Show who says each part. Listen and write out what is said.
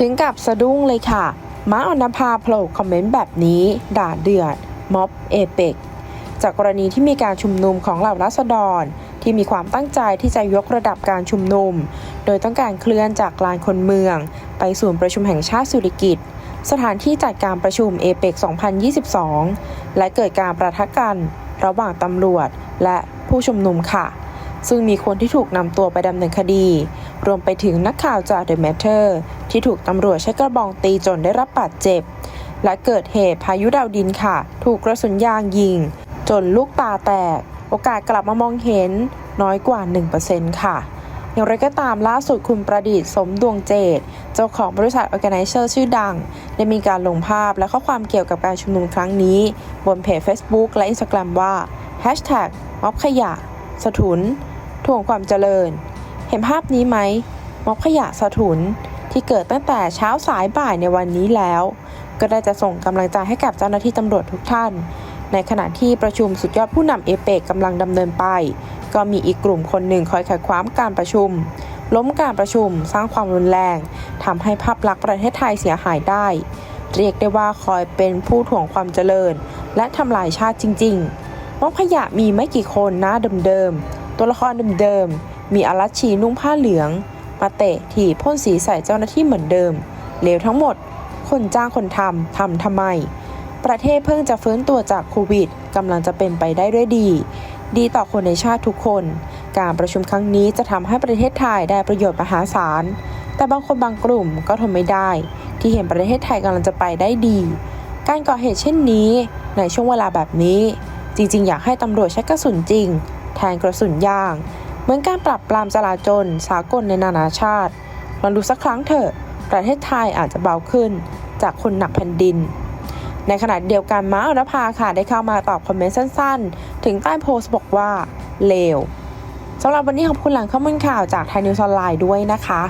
Speaker 1: ถึงกับสะดุ้งเลยค่ะม้าออนภาโผล่คอมเมนต์แบบนี้ ด่าเดือด ม็อบเอเปกจากกรณีที่มีการชุมนุมของเหล่ารัษฎร ที่มีความตั้งใจที่จะยกระดับการชุมนุม โดยต้องการเคลื่อนจากลานคนเมือง ไปศูนย์ประชุมแห่งชาติสุริกิตสถานที่จัดการประชุมเอเปก2022 และเกิดการประทะกันระหว่างตำรวจและผู้ชุมนุมค่ะ ซึ่งมีคนที่ถูกนำตัวไปดำเนินคดี รวมไปถึงนักข่าวจาก The Matter ที่ถูกตำรวจใช้กระบองตีจนได้รับบาดเจ็บ และเกิดเหตุพายุดาวดินค่ะ ถูกกระสุนยางยิง จนลูกตาแตก โอกาสกลับมามองเห็นน้อยกว่า 1%ค่ะอย่างไรก็ตามล่าสุดคุณประดิษฐ์สมดวงเจต เจ้าของบริษัท Organizer ชื่อดัง ได้มีการลงภาพและข้อความเกี่ยวกับการชุมนุมครั้งนี้ บนเพจ Facebook และ Instagram ว่า Hashtag ม็อบขยะ สถุน ถ่วงความเจริญ เห็นภาพนี้ไหมม็อบขยะสถุนที่เกิดตั้งแต่เช้าสายบ่ายในวันนี้แล้ว ก็ได้จะส่งกำลังใจให้กับเจ้าหน้าที่ตำรวจทุกท่าน ในขณะที่ประชุมสุดยอดผู้นำเอเปกกำลังดำเนินไป ก็มีอีกกลุ่มคนหนึ่งคอยขัดขวางการประชุม ล้มการประชุม สร้างความรุนแรงทำให้ภาพลักษณ์ประเทศไทยเสียหายได้ เรียกได้ว่าคอยเป็นผู้ถ่วงความเจริญ และทำลายชาติจริง ๆม็อบขยะมีไม่กี่คนหน้าเดิมๆ ตัวละครเดิมๆ มีอลัชชีนุ่งผ้าเหลือง มาเตะถีบพ่นสีใส่เจ้าหน้าที่เหมือนเดิม เลวทั้งหมด คนจ้างคนทำ ทำทำไม ประเทศเพิ่งจะฟื้นตัวจากโควิดกำลังจะเป็นไปได้ด้วยดี ดีต่อคนในชาติทุกคน การประชุมครั้งนี้จะทำให้ประเทศไทยได้ประโยชน์มหาศาล แต่บางคนบางกลุ่มก็ทนไม่ได้ ที่เห็นประเทศไทยกำลังจะไปได้ดี การก่อเหตุเช่นนี้ ในช่วงเวลาแบบนี้จริงๆ อยากให้ตำรวจใช้กระสุนจริง แทนกระสุนยาง เหมือนการปรับปรามจลาจลสากลในนานาชาติลองดูสักครั้งเถอะ ประเทศไทยอาจจะเบาขึ้นจากคนหนักแผ่นดิน ในขณะเดียวกันม้าอรภาค่ะได้เข้ามาตอบคอมเมนต์สั้นๆ ถึงใต้โพสต์บอกว่าเลวสำหรับวันนี้ขอบคุณหลังข้อมูลข่าวจากไทยนิวส์ออนไลน์ด้วยนะคะ